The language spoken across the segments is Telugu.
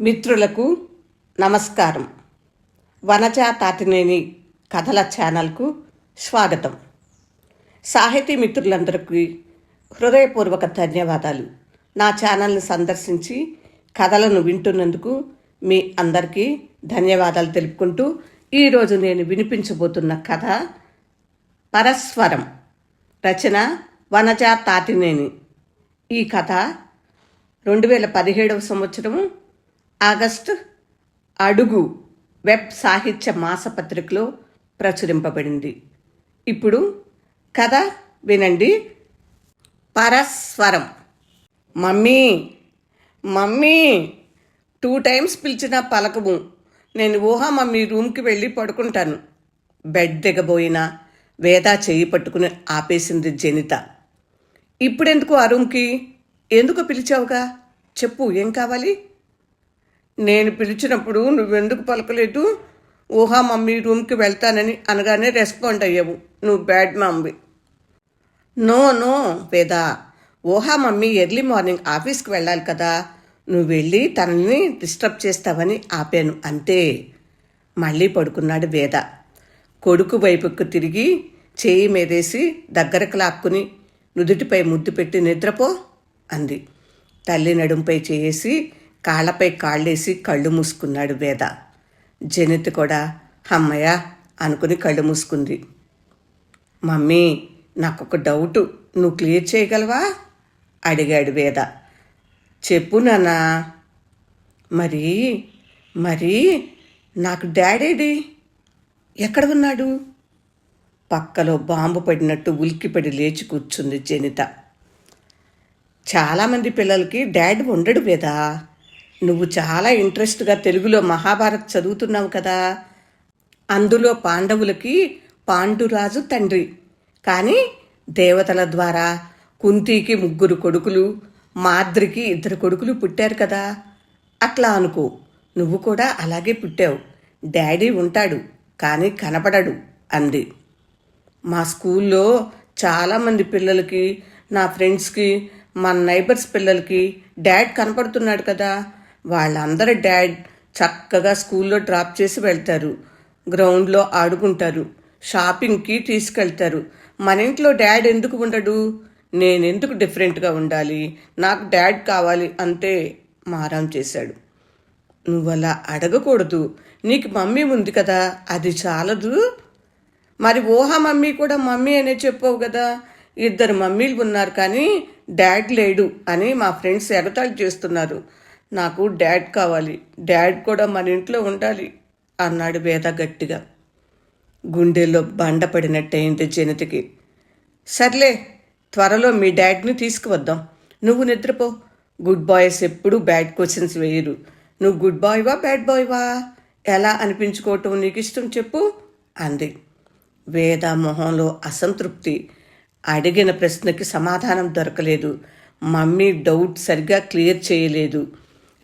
మిత్రులకు నమస్కారం. వనజా తాతినేని కథల ఛానల్కు స్వాగతం. సాహితీ మిత్రులందరికీ హృదయపూర్వక ధన్యవాదాలు. నా ఛానల్ని సందర్శించి కథలను వింటున్నందుకు మీ అందరికీ ధన్యవాదాలు తెలుపుకుంటూ ఈరోజు నేను వినిపించబోతున్న కథ పరస్వరం రచన వనజా తాతినేని ఈ కథ రెండు వేల పదిహేడవ సంవత్సరము ఆగస్టు అడుగు వెబ్ సాహిత్య మాసపత్రికలో ప్రచురింపబడింది. ఇప్పుడు కథ వినండి. పరస్వరం. Mummy mummy! టూ టైమ్స్ పిలిచిన పలకము. నేను ఊహా మమ్మీ రూమ్కి వెళ్ళి పడుకుంటాను. బెడ్ దిగబోయినా వేద చేయి పట్టుకుని ఆపేసింది జనిత. ఇప్పుడెందుకు ఆ రూమ్కి? ఎందుకు పిలిచావుగా? చెప్పు ఏం కావాలి? నేను పిలిచినప్పుడు నువ్వెందుకు పలకలేదు? ఊహా మమ్మీ రూమ్కి వెళ్తానని అనగానే రెస్పాండ్ అయ్యావు. నువ్వు బ్యాడ్ మమ్మీ. నో నో వేద. ఊహా మమ్మీ ఎర్లీ మార్నింగ్ ఆఫీస్కి వెళ్ళాలి కదా. నువ్వు వెళ్ళి తనని డిస్టర్బ్ చేస్తావని ఆపాను అంతే. మళ్ళీ పడుకున్నాడు వేద. కొడుకు వైపుకు తిరిగి చేయి మీదేసి దగ్గరకు లాక్కుని నుదుటిపై ముద్దు పెట్టి నిద్రపో అంది. తల్లి నడుంపై చేసి కాళ్ళపై కాళ్ళేసి కళ్ళు మూసుకున్నాడు వేద. జనిత్ కూడా అమ్మయ్య అనుకుని కళ్ళు మూసుకుంది. మమ్మీ నాకొక డౌటు నువ్వు క్లియర్ చేయగలవా? అడిగాడు వేద. చెప్పు నాన్నా. మరి మరి నాకు డాడీడి ఎక్కడ ఉన్నాడు? పక్కలో బాంబు పడినట్టు ఉలిక్కిపడి లేచి కూర్చుంది జనిత చాలామంది పిల్లలకి డాడీ ఉండడు వేదా. నువ్వు చాలా ఇంట్రెస్ట్గా తెలుగులో మహాభారత్ చదువుతున్నావు కదా. అందులో పాండవులకి పాండురాజు తండ్రి. కానీ దేవతల ద్వారా కుంతికి ముగ్గురు కొడుకులు మాద్రికి ఇద్దరు కొడుకులు పుట్టారు కదా. అట్లా అనుకో. నువ్వు కూడా అలాగే పుట్టావు. డాడీ ఉంటాడు కానీ కనపడడు అంది. మా స్కూల్లో చాలామంది పిల్లలకి నా ఫ్రెండ్స్కి మా నైబర్స్ పిల్లలకి డాడ్ కనపడుతున్నాడు కదా. వాళ్ళందరి డాడ్ చక్కగా స్కూల్లో డ్రాప్ చేసి వెళ్తారు. గ్రౌండ్లో ఆడుకుంటారు. షాపింగ్కి తీసుకెళ్తారు. మన ఇంట్లో డాడ్ ఎందుకు ఉండడు? నేనెందుకు డిఫరెంట్గా ఉండాలి? నాకు డాడ్ కావాలి అంతే మారం చేశాడు. నువ్వు అలా అడగకూడదు. నీకు మమ్మీ ఉంది కదా? అది చాలదు. మరి ఊహా మమ్మీ కూడా మమ్మీ అనే చెప్పావు కదా? ఇద్దరు మమ్మీలు ఉన్నారు కానీ డాడ్ లేడు అని మా ఫ్రెండ్స్ ఎగతాళి చేస్తున్నారు. నాకు డాడ్ కావాలి. డాడ్ కూడా మన ఇంట్లో ఉండాలి అన్నాడు వేద గట్టిగా. గుండెల్లో బండ పడినట్టయింది జనితకి సర్లే త్వరలో మీ డాడ్ని తీసుకువద్దాం. నువ్వు నిద్రపో. గుడ్ బాయ్స్ ఎప్పుడూ బ్యాడ్ క్వశ్చన్స్ వేయరు. నువ్వు గుడ్ బాయ్వా బ్యాడ్ బాయ్వా? ఎలా అనిపించుకోవటం నీకు ఇష్టం చెప్పు అంది. వేద మొహంలో అసంతృప్తి. అడిగిన ప్రశ్నకి సమాధానం దొరకలేదు. మమ్మీ డౌట్ సరిగ్గా క్లియర్ చేయలేదు.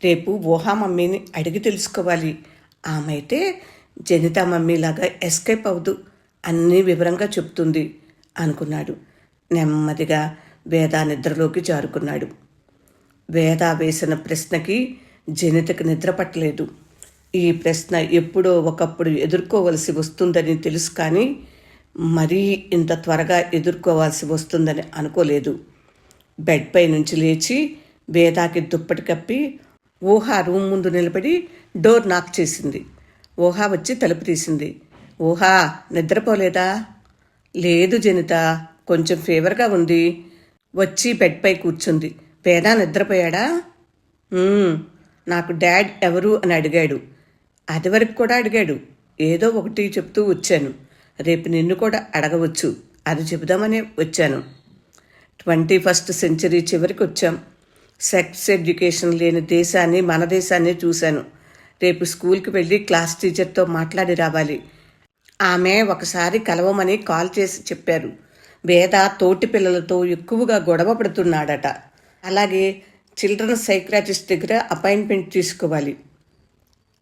రేపు ఊహా మమ్మీని అడిగి తెలుసుకోవాలి. ఆమె అయితే జనిత మమ్మీలాగా ఎస్కేప్ అవ్వదు. అన్నీ వివరంగా చెప్తుంది అనుకున్నాడు. నెమ్మదిగా వేద నిద్రలోకి జారుకున్నాడు. వేద వేసిన ప్రశ్నకి జనితకు నిద్ర పట్టలేదు. ఈ ప్రశ్న ఎప్పుడో ఒకప్పుడు ఎదుర్కోవలసి వస్తుందని తెలుసు కానీ మరీ ఇంత త్వరగా ఎదుర్కోవాల్సి వస్తుందని అనుకోలేదు. బెడ్పై నుంచి లేచి వేదాకి దుప్పటి కప్పి ఊహా రూమ్ ముందు నిలబడి డోర్ నాక్ చేసింది. ఊహా వచ్చి తలుపు తీసింది. ఊహా నిద్రపోలేదా? లేదు జనిత కొంచెం ఫీవర్గా ఉంది. వచ్చి బెడ్పై కూర్చుంది. పేద నిద్రపోయాడా? నాకు డాడ్ ఎవరు అని అడిగాడు. అది వరకు కూడా అడిగాడు. ఏదో ఒకటి చెప్తూ వచ్చాను. రేపు నిన్ను కూడా అడగవచ్చు. అది చెబుదామనే వచ్చాను. ట్వంటీ ఫస్ట్ సెంచరీ చివరికి వచ్చాం. సెక్స్ ఎడ్యుకేషన్ లేని దేశాన్ని మన దేశాన్ని చూశాను. రేపు స్కూల్కి వెళ్ళి క్లాస్ టీచర్తో మాట్లాడి రావాలి. ఆమె ఒకసారి కలవమని కాల్ చేసి చెప్పారు. వేద తోటి పిల్లలతో ఎక్కువగా గొడవ పడుతున్నాడట. అలాగే చిల్డ్రన్ సైక్రాటిస్ట్ దగ్గర అపాయింట్మెంట్ తీసుకోవాలి.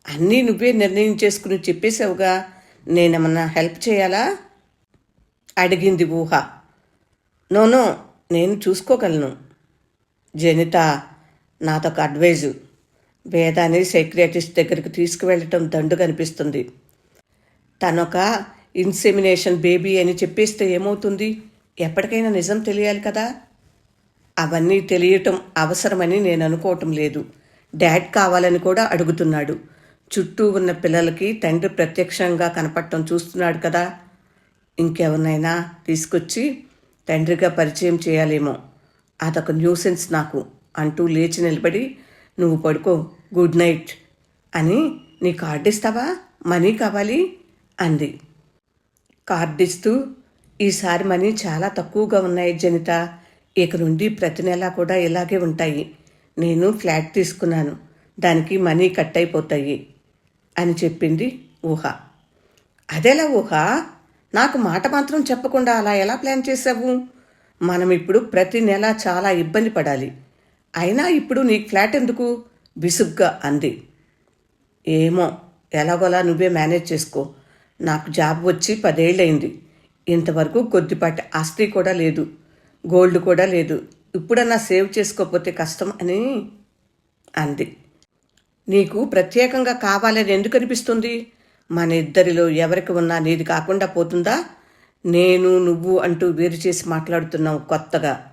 అన్నీ నువ్వే నిర్ణయం చేసుకుని చెప్పేశావుగా. నేనేమన్నా హెల్ప్ చేయాలా? అడిగింది ఊహ. నోనో నేను చూసుకోగలను. జనిత నాదొక అడ్వైజు. వేదాన్ని సైక్రియాటిస్ట్ దగ్గరికి తీసుకువెళ్ళటం దండు కనిపిస్తుంది. తనొక ఇన్సెమినేషన్ బేబీ అని చెప్పేస్తే ఏమవుతుంది? ఎప్పటికైనా నిజం తెలియాలి కదా? అవన్నీ తెలియటం అవసరమని నేను అనుకోవటం లేదు. డాడ్ కావాలని కూడా అడుగుతున్నాడు. చుట్టూ ఉన్న పిల్లలకి తండ్రి ప్రత్యక్షంగా కనపడటం చూస్తున్నాడు కదా? ఇంకెవరినైనా తీసుకొచ్చి తండ్రిగా పరిచయం చేయాలేమో. అదొక న్యూసెన్స్ నాకు అంటూ లేచి నిలబడి నువ్వు పడుకో గుడ్ నైట్ అని నీ కార్డు ఇస్తావా? మనీ కావాలి అంది. కార్డు ఇస్తూ ఈసారి మనీ చాలా తక్కువగా ఉన్నాయి జనిత. ఇక నుండి ప్రతి నెల కూడా ఇలాగే ఉంటాయి. నేను ఫ్లాట్ తీసుకున్నాను. దానికి మనీ కట్ అయిపోతాయి అని చెప్పింది ఊహ. అదేలా ఊహ? నాకు మాట మాత్రం చెప్పకుండా అలా ఎలా ప్లాన్ చేసావు మనం ఇప్పుడు ప్రతి నెల చాలా ఇబ్బంది పడాలి. అయినా ఇప్పుడు నీ ఫ్లాట్ ఎందుకు? బిసుగ్గా అంది. ఏమో ఎలాగోలా నువ్వే మేనేజ్ చేసుకో. నాకు జాబ్ వచ్చి పదేళ్ళయింది. ఇంతవరకు కొద్దిపాటి ఆస్తి కూడా లేదు. గోల్డ్ కూడా లేదు. ఇప్పుడన్నా సేవ్ చేసుకోకపోతే కష్టం అని అంది. నీకు ప్రత్యేకంగా కావాలని ఎందుకు అనిపిస్తుంది మన ఇద్దరిలో ఎవరికి ఉన్నా నీది కాకుండా పోతుందా? నేను నువ్వు అంటూ వేరు చేసి మాట్లాడుతున్నావు కొత్తగా.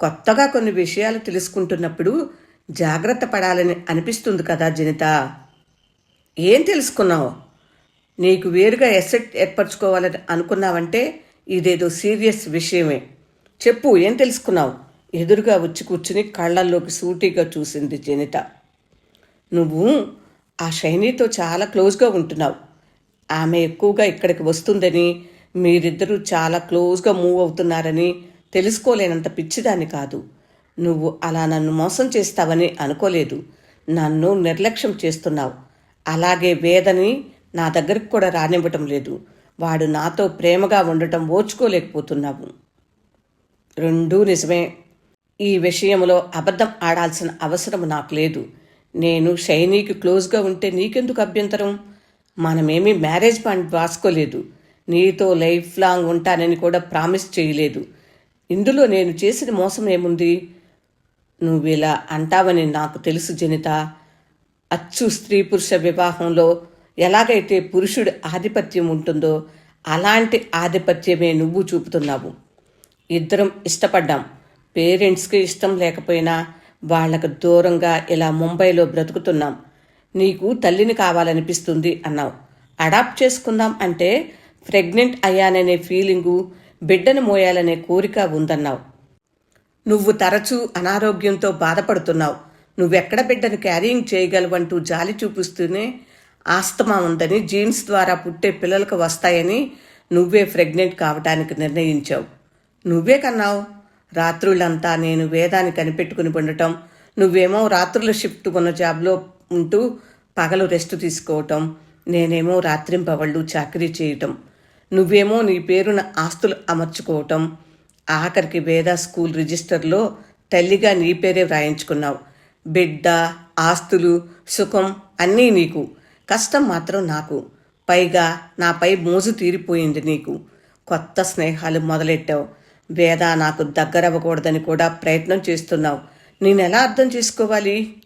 కొత్తగా కొన్ని విషయాలు తెలుసుకుంటున్నప్పుడు జాగ్రత్త పడాలని అనిపిస్తుంది కదా జనిత? ఏం తెలుసుకున్నావు? నీకు వేరుగా ఎసెట్ ఏర్పరచుకోవాలని అనుకున్నావంటే ఇదేదో సీరియస్ విషయమే. చెప్పు ఏం తెలుసుకున్నావు? ఎదురుగా వచ్చి కూర్చుని కళ్ళల్లోకి సూటిగా చూసింది జనిత. నువ్వు ఆ షైనీతో చాలా క్లోజ్గా ఉంటున్నావు. ఆమె ఎక్కువగా ఇక్కడికి వస్తుందని మీరిద్దరూ చాలా క్లోజ్గా మూవ్ అవుతున్నారని తెలుసుకోలేనంత పిచ్చిదాన్ని కాదు. నువ్వు అలా నన్ను మోసం చేస్తావని అనుకోలేదు. నన్ను నిర్లక్ష్యం చేస్తున్నావు. అలాగే వేదని నా దగ్గరికి కూడా రానివ్వటం లేదు. వాడు నాతో ప్రేమగా ఉండటం ఓర్చుకోలేకపోతున్నావు. రెండూ నిజమే. ఈ విషయంలో అబద్ధం ఆడాల్సిన అవసరం నాకు లేదు. నేను షైనీకి క్లోజ్గా ఉంటే నీకెందుకు అభ్యంతరం? మనమేమీ మ్యారేజ్ బాండ్ వాసుకోలేదు నీతో లైఫ్ లాంగ్ ఉంటానని కూడా ప్రామిస్ చేయలేదు. ఇందులో నేను చేసిన మోసం ఏముంది? నువ్వు ఇలా అంటావని నాకు తెలుసు జనిత. అచ్చు స్త్రీ పురుష వివాహంలో ఎలాగైతే పురుషుడి ఆధిపత్యం ఉంటుందో అలాంటి ఆధిపత్యమే నువ్వు చూపుతున్నావు. ఇద్దరం ఇష్టపడ్డాం. పేరెంట్స్కి ఇష్టం లేకపోయినా వాళ్ళకు దూరంగా ఇలా ముంబైలో బ్రతుకుతున్నాం. నీకు తల్లిని కావాలనిపిస్తుంది అన్నావు. అడాప్ట్ చేసుకుందాం అంటే ప్రెగ్నెంట్ అయ్యాననే ఫీలింగు బిడ్డను మోయాలనే కోరిక ఉందన్నావు. నువ్వు తరచూ అనారోగ్యంతో బాధపడుతున్నావు. నువ్వెక్కడ బిడ్డను క్యారింగ్ చేయగలవంటూ జాలి చూపిస్తూనే ఆస్తమా ఉందని జీన్స్ ద్వారా పుట్టే పిల్లలకు వస్తాయని నువ్వే ప్రెగ్నెంట్ కావటానికి నిర్ణయించావు. నువ్వే కన్నావు రాత్రులంతా నేను వేదాన్ని కనిపెట్టుకుని ఉండటం నువ్వేమో రాత్రుల షిఫ్ట్ ఉన్న జాబ్లో ఉంటూ పగలు రెస్ట్ తీసుకోవటం నేనేమో రాత్రింపవళ్ళు చాకరీ చేయటం నువ్వేమో నీ పేరున ఆస్తులు అమర్చుకోవటం. ఆఖరికి వేద స్కూల్ రిజిస్టర్లో తల్లిగా నీ పేరే వ్రాయించుకున్నావు. బిడ్డ ఆస్తులు సుఖం అన్నీ నీకు. కష్టం మాత్రం నాకు. పైగా నాపై మోజు తీరిపోయింది నీకు. కొత్త స్నేహాలు మొదలెట్టావు. వేద నాకు దగ్గరవ్వకూడదని కూడా ప్రయత్నం చేస్తున్నావు. నేనెలా అర్థం చేసుకోవాలి?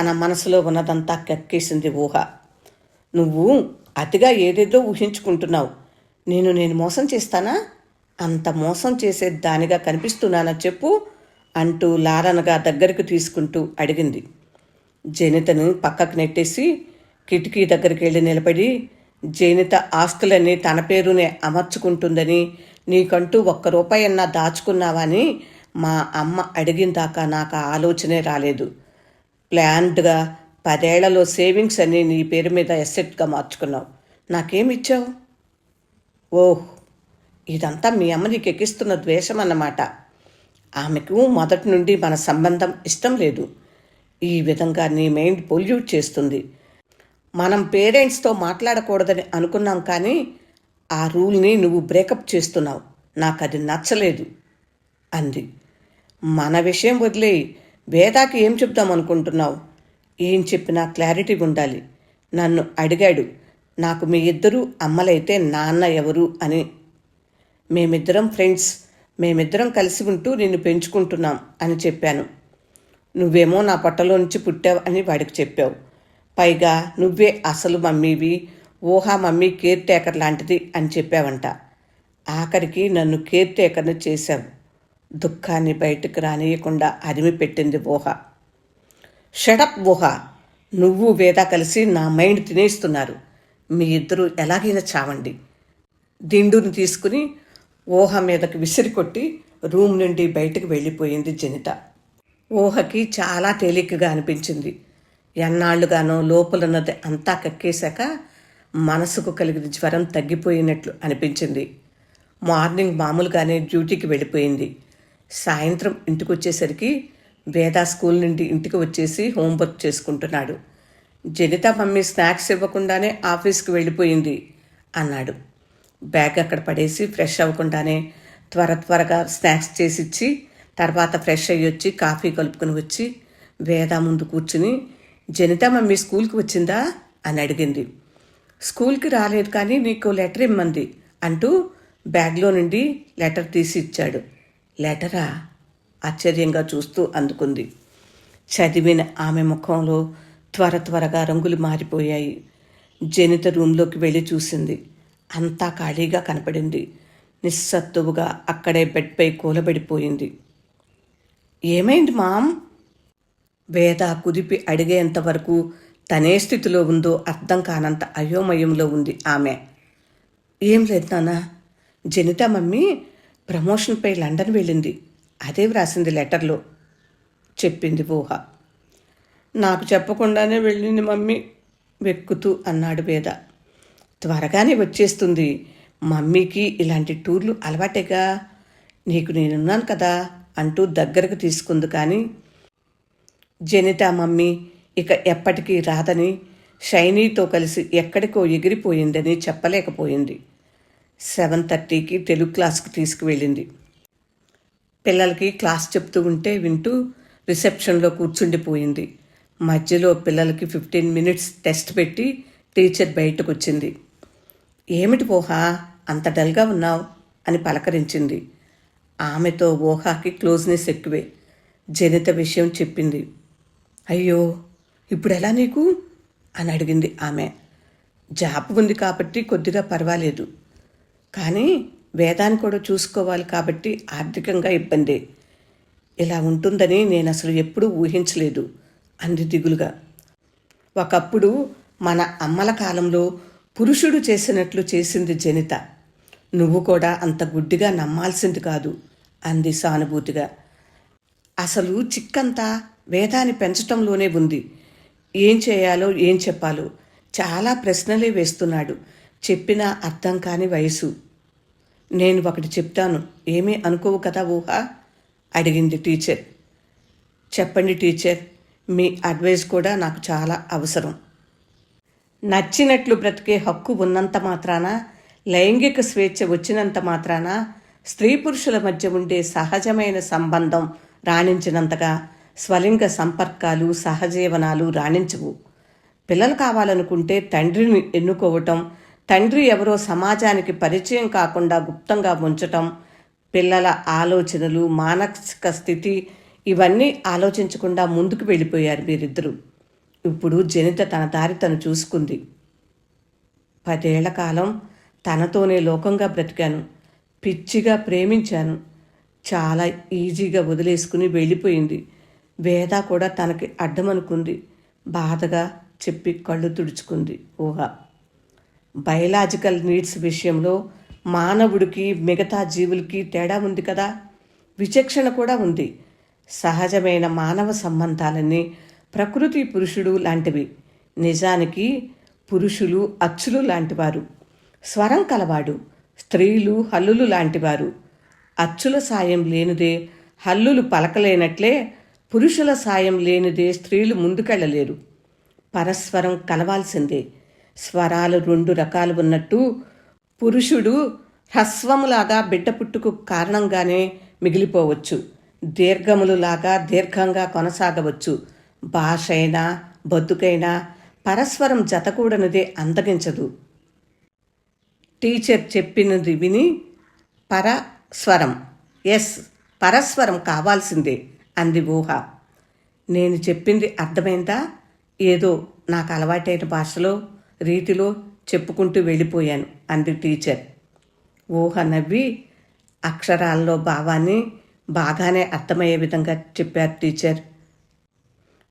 తన మనసులో ఉన్నదంతా కక్కేసింది ఊహ. నువ్వు అతిగా ఏదేదో ఊహించుకుంటున్నావు. నేను నేను మోసం చేస్తానా? అంత మోసం చేసే దానిగా కనిపిస్తున్నానా చెప్పు అంటూ లారనగా దగ్గరికి తీసుకుంటూ అడిగింది. జనితను పక్కకు నెట్టేసి కిటికీ దగ్గరికి వెళ్ళి నిలబడి జనిత ఆస్తులన్నీ తన పేరునే అమర్చుకుంటుందని నీకంటూ ఒక్క రూపాయన్నా దాచుకున్నావని మా అమ్మ అడిగిన దాకా నాకు ఆ ఆలోచనే రాలేదు. ప్లాన్డ్గా పదేళ్ళలో సేవింగ్స్ అని నీ పేరు మీద ఎసెట్గా మార్చుకున్నావు. నాకేమిచ్చావు ఓహ్ ఇదంతా మీ అమ్మ నీకు ఎక్కిస్తున్న ద్వేషం అన్నమాట ఆమెకు మొదటి నుండి మన సంబంధం ఇష్టం లేదు. ఈ విధంగా నీ మైండ్ పొల్యూట్ చేస్తుంది. మనం పేరెంట్స్తో మాట్లాడకూడదని అనుకున్నాం కానీ ఆ రూల్ని నువ్వు బ్రేకప్ చేస్తున్నావు. నాకు అది నచ్చలేదు అంది. మన విషయం వదిలే వేదాకి ఏం చెప్దాం అనుకుంటున్నావు? ఏం చెప్పినా క్లారిటీ ఉండాలి నన్ను అడిగాడు. నాకు మీ ఇద్దరు అమ్మలైతే నాన్న ఎవరు అని. మేమిద్దరం ఫ్రెండ్స్. మేమిద్దరం కలిసి ఉంటూ నిన్ను పెంచుకుంటున్నాం అని చెప్పాను. నువ్వేమో నా పొట్టలో నుంచి పుట్టావు అని వాడికి చెప్పావు. పైగా నువ్వే అసలు మమ్మీవి ఊహా మమ్మీ కేర్ టేకర్ లాంటిది అని చెప్పావంట. ఆఖరికి నన్ను కేర్ టేకర్ని చేశావు. దుఃఖాన్ని బయటకు రానియకుండా అరిమి పెట్టింది ఊహ. షడప్ ఊహ. నువ్వు వేద కలిసి నా మైండ్ తినేస్తున్నారు. మీ ఇద్దరు ఎలాగైనా చావండి. దిండుని తీసుకుని ఊహ మీదకి విసిరి కొట్టి రూమ్ నుండి బయటకు వెళ్ళిపోయింది జనిత. ఊహకి చాలా తేలికగా అనిపించింది. ఎన్నాళ్ళుగానో లోపలున్నది అంతా కక్కేశాక మనసుకు కలిగిన జ్వరం తగ్గిపోయినట్లు అనిపించింది. మార్నింగ్ మామూలుగానే డ్యూటీకి వెళ్ళిపోయింది. సాయంత్రం ఇంటికి వచ్చేసరికి వేద స్కూల్ నుండి ఇంటికి వచ్చేసి హోంవర్క్ చేసుకుంటున్నాడు. జనిత మమ్మీ స్నాక్స్ ఇవ్వకుండానే ఆఫీస్కి వెళ్ళిపోయింది అన్నాడు. బ్యాగ్ అక్కడ పడేసి ఫ్రెష్ అవ్వకుండానే త్వర త్వరగా స్నాక్స్ చేసి ఇచ్చి తర్వాత ఫ్రెష్ అయ్యి వచ్చి కాఫీ కలుపుకొని వచ్చి వేద ముందు కూర్చుని జనిత మమ్మీ స్కూల్కి వచ్చిందా? అని అడిగింది. స్కూల్కి రాలేదు కానీ నీకు లెటర్ ఇమ్మంది అంటూ బ్యాగ్లో నుండి లెటర్ తీసి ఇచ్చాడు. లెటరా? ఆశ్చర్యంగా చూస్తూ అందుకుంది. చదివిన ఆమె ముఖంలో త్వర త్వరగా రంగులు మారిపోయాయి. జనిత రూంలోకి వెళ్ళి చూసింది. అంతా ఖాళీగా కనపడింది. నిస్సత్తువుగా అక్కడే బెడ్పై కూలబడిపోయింది. ఏమైంది మామ్? వేద కుదిపి అడిగేంత వరకు తనే స్థితిలో ఉందో అర్థం కానంత అయోమయంలో ఉంది ఆమె. ఏం లేదు నాన్న. జనిత మమ్మీ ప్రమోషన్పై లండన్ వెళ్ళింది. అదే వ్రాసింది లెటర్లో. చెప్పింది ఊహ. నాకు చెప్పకుండానే వెళ్ళింది మమ్మీ వెక్కుతూ అన్నాడు వేద త్వరగానే వచ్చేస్తుంది. మమ్మీకి ఇలాంటి టూర్లు అలవాటేగా. నీకు నేనున్నాను కదా అంటూ దగ్గరకు తీసుకుంది కానీ జనిత మమ్మీ ఇక ఎప్పటికీ రాదని షైనీతో కలిసి ఎక్కడికో ఎగిరిపోయిందని చెప్పలేకపోయింది. సెవెన్ థర్టీకి తెలుగు క్లాస్కి తీసుకువెళ్ళింది. పిల్లలకి క్లాస్ చెప్తూ ఉంటే వింటూ రిసెప్షన్లో కూర్చుండిపోయింది. మధ్యలో పిల్లలకి ఫిఫ్టీన్ మినిట్స్ టెస్ట్ పెట్టి టీచర్ బయటకు వచ్చింది ఏమిటి ఊహా? అంత డల్గా ఉన్నావు? అని పలకరించింది. ఆమెతో ఊహాకి క్లోజ్నెస్ ఎక్కువే. జనిత విషయం చెప్పింది. అయ్యో ఇప్పుడు ఎలా నీకు? అని అడిగింది ఆమె. జాబ్ ఉంది కాబట్టి కొద్దిగా పర్వాలేదు. కానీ వేదాన్ని కూడా చూసుకోవాలి కాబట్టి ఆర్థికంగా ఇబ్బంది. ఇలా ఉంటుందని నేను అసలు ఎప్పుడూ ఊహించలేదు. అంది దిగులుగా. ఒకప్పుడు మన అమ్మల కాలంలో పురుషుడు చేసినట్లు చేసింది జనిత. నువ్వు కూడా అంత గుడ్డిగా నమ్మాల్సింది కాదు అంది సానుభూతిగా. అసలు చిక్కంతా వేదాన్ని పెంచటంలోనే ఉంది. ఏం చేయాలో ఏం చెప్పాలో చాలా ప్రశ్నలే వేస్తున్నాడు. చెప్పినా అర్థం కాని వయసు. నేను ఒకటి చెప్తాను ఏమీ అనుకోవు కదా ఊహ? అడిగింది టీచర్. చెప్పండి టీచర్ మీ అడ్వైస్ కూడా నాకు చాలా అవసరం. నచ్చినట్లు బ్రతికే హక్కు ఉన్నంత మాత్రాన లైంగిక స్వేచ్ఛ వచ్చినంత మాత్రాన స్త్రీ పురుషుల మధ్య ఉండే సహజమైన సంబంధం రాణించినంతగా స్వలింగ సంపర్కాలు సహజీవనాలు రాణించవు. పిల్లలు కావాలనుకుంటే తండ్రిని ఎన్నుకోవటం తండ్రి ఎవరో సమాజానికి పరిచయం కాకుండా గుప్తంగా ఉంచటం పిల్లల ఆలోచనలు మానసిక స్థితి ఇవన్నీ ఆలోచించకుండా ముందుకు వెళ్ళిపోయారు మీరిద్దరూ ఇప్పుడు జనిత తన దారి తను చూసుకుంది. పదేళ్ళ కాలం తనతోనే లోకంగా బ్రతికాను. పిచ్చిగా ప్రేమించాను. చాలా ఈజీగా వదిలేసుకుని వెళ్ళిపోయింది. వేద కూడా తనకి అడ్డమనుకుంది. బాధగా చెప్పి కళ్ళు తుడుచుకుంది ఊహ. బయలాజికల్ నీడ్స్ విషయంలో మానవుడికి మిగతా జీవులకి తేడా ఉంది కదా? విచక్షణ కూడా ఉంది. సహజమైన మానవ సంబంధాలన్నీ ప్రకృతి పురుషుడు లాంటివి. నిజానికి పురుషులు అచ్చులు లాంటివారు. స్వరం కలవాడు స్త్రీలు హల్లులు లాంటివారు. అచ్చుల సాయం లేనిదే హల్లులు పలకలేనట్లే పురుషుల సాయం లేనిదే స్త్రీలు ముందుకెళ్ళలేరు. పరస్పరం కలవాల్సిందే. స్వరాలు రెండు రకాలు ఉన్నట్టు పురుషుడు హ్రస్వములాగా బిడ్డ పుట్టుకు కారణంగానే మిగిలిపోవచ్చు. దీర్ఘములులాగా దీర్ఘంగా కొనసాగవచ్చు. భాష అయినా బతుకైనా పరస్పరం జతకూడనిదే అందగించదు టీచర్ చెప్పినది విని పరస్వరం ఎస్ పరస్వరం కావాల్సిందే అంది ఊహ. నేను చెప్పింది అర్థమైందా? ఏదో నాకు అలవాటైన భాషలో రీతిలో చెప్పుకుంటూ వెళ్ళిపోయాను అంది టీచర్. ఊహ నవ్వి అక్షరాల్లో భావాన్ని బాగానే అర్థమయ్యే విధంగా చెప్పారు టీచర్.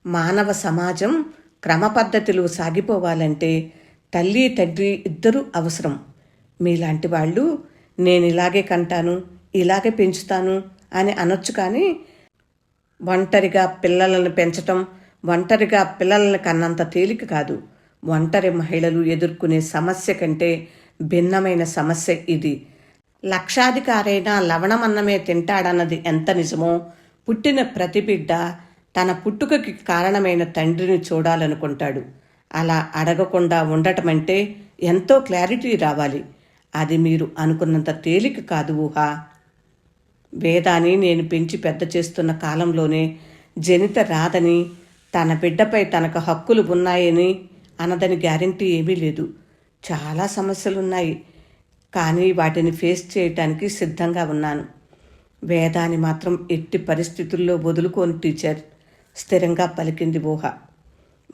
మానవ సమాజం క్రమ పద్ధతిలో సాగిపోవాలంటే తల్లి తండ్రి ఇద్దరూ అవసరం. మీలాంటి వాళ్ళు నేను ఇలాగే కంటాను ఇలాగే పెంచుతాను అని అనొచ్చు కానీ ఒంటరిగా పిల్లలను పెంచటం ఒంటరిగా పిల్లలను కన్నంత తేలిక కాదు. ఒంటరి మహిళలు ఎదుర్కొనే సమస్య కంటే భిన్నమైన సమస్య ఇది. లక్షాధికారైన లవణమన్నమే తింటాడన్నది ఎంత నిజమో? పుట్టిన ప్రతి బిడ్డ తన పుట్టుకకి కారణమైన తండ్రిని చూడాలనుకుంటాడు. అలా అడగకుండా ఉండటం అంటే ఎంతో క్లారిటీ రావాలి. అది మీరు అనుకున్నంత తేలిక కాదు ఊహ. వేదాన్ని నేను పెంచి పెద్ద చేస్తున్న కాలంలోనే జనిత రాదని తన బిడ్డపై తనకు హక్కులు ఉన్నాయని అన్నదని గ్యారంటీ ఏమీ లేదు. చాలా సమస్యలున్నాయి. కానీ వాటిని ఫేస్ చేయటానికి సిద్ధంగా ఉన్నాను. వేదాన్ని మాత్రం ఎట్టి పరిస్థితుల్లో వదులుకోని టీచర్ స్థిరంగా పలికింది ఊహ.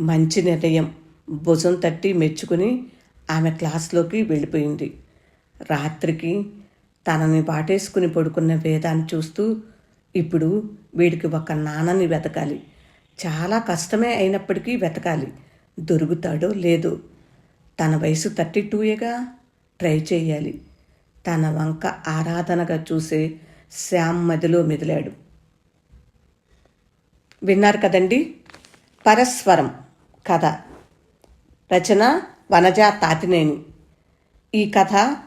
మంచి నిర్ణయం. భుజం తట్టి మెచ్చుకుని ఆమె క్లాస్లోకి వెళ్ళిపోయింది. రాత్రికి తనని వాటేసుకుని పడుకున్న వేదాన్ని చూస్తూ ఇప్పుడు వీడికి ఒక నాన్నని వెతకాలి. చాలా కష్టమే అయినప్పటికీ వెతకాలి. దొరుకుతాడో లేదో తన వయసు థర్టీ టూయేగా? ట్రై చేయాలి. తన వంక ఆరాధనగా చూసే శ్యామ్ మదిలో మెదిలాడు. విన్నారు కదండి? పరస్వరం కథ. రచన వనజ తాతినేని. ఈ కథ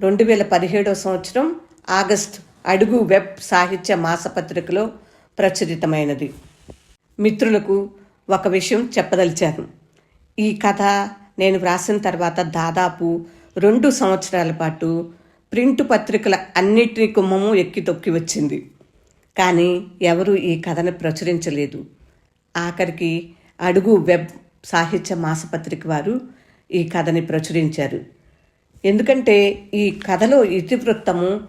రెండు వేల పదిహేడవ సంవత్సరం ఆగస్ట్ అడుగు వెబ్ సాహిత్య మాసపత్రికలో ప్రచురితమైనది. మిత్రులకు ఒక విషయం చెప్పదలిచాను. ఈ కథ నేను వ్రాసిన తర్వాత దాదాపు రెండు సంవత్సరాల పాటు ప్రింట్ పత్రికల అన్నిటి కుమ్మము ఎక్కి తొక్కి వచ్చింది. కానీ ఎవరూ ఈ కథను ప్రచురించలేదు. ఆఖరికి అడుగు వెబ్ సాహిత్య మాసపత్రిక వారు ఈ కథని ప్రచురించారు. ఎందుకంటే ఈ కథలో ఇతివృత్తము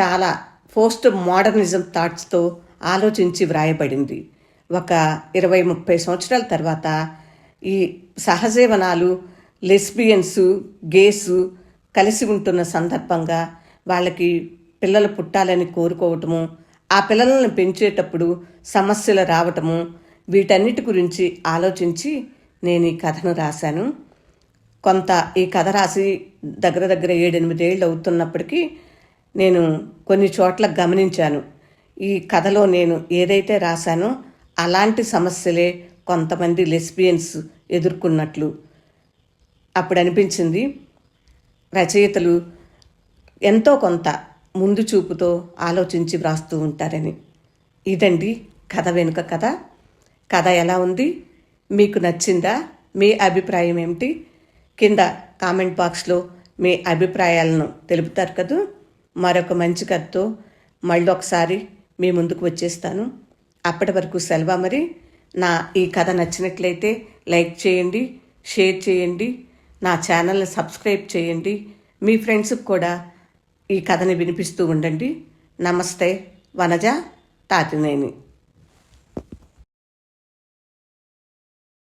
చాలా పోస్ట్ మోడర్నిజం థాట్స్తో ఆలోచించి వ్రాయబడింది. ఒక ఇరవై ముప్పై సంవత్సరాల తర్వాత ఈ సహజీవనాలు లెస్బియన్స్ గేస్ కలిసి ఉంటున్న సందర్భంగా వాళ్ళకి పిల్లలు పుట్టాలని కోరుకోవటము ఆ పిల్లలను పెంచేటప్పుడు సమస్యలు రావటము వీటన్నిటి గురించి ఆలోచించి నేను ఈ కథను రాశాను. కొంత ఈ కథ రాసి దగ్గర దగ్గర ఏడెనిమిదేళ్ళు అవుతున్నప్పటికీ నేను కొన్ని చోట్ల గమనించాను. ఈ కథలో నేను ఏదైతే రాశానో అలాంటి సమస్యలే కొంతమంది లెస్బియన్స్ ఎదుర్కొన్నట్లు. అప్పుడు అనిపించింది రచయితలు ఎంతో కొంత ముందు చూపుతో ఆలోచించి వ్రాస్తూ ఉంటారని. ఇదండి కథ వెనుక కథ. కథ ఎలా ఉంది? మీకు నచ్చిందా? మీ అభిప్రాయం ఏమిటి? కింద కామెంట్ బాక్స్లో మీ అభిప్రాయాలను తెలుపుతారు కదూ. మరొక మంచి కథతో మళ్ళీ ఒకసారి మీ ముందుకు వచ్చేస్తాను. అప్పటి వరకు సెలవు మరి. నా ఈ కథ నచ్చినట్లయితే లైక్ చేయండి షేర్ చేయండి. నా ఛానల్ని సబ్స్క్రైబ్ చేయండి. మీ ఫ్రెండ్స్కి కూడా ఈ కథని వినిపిస్తూ ఉండండి. నమస్తే వనజ తాతినేని.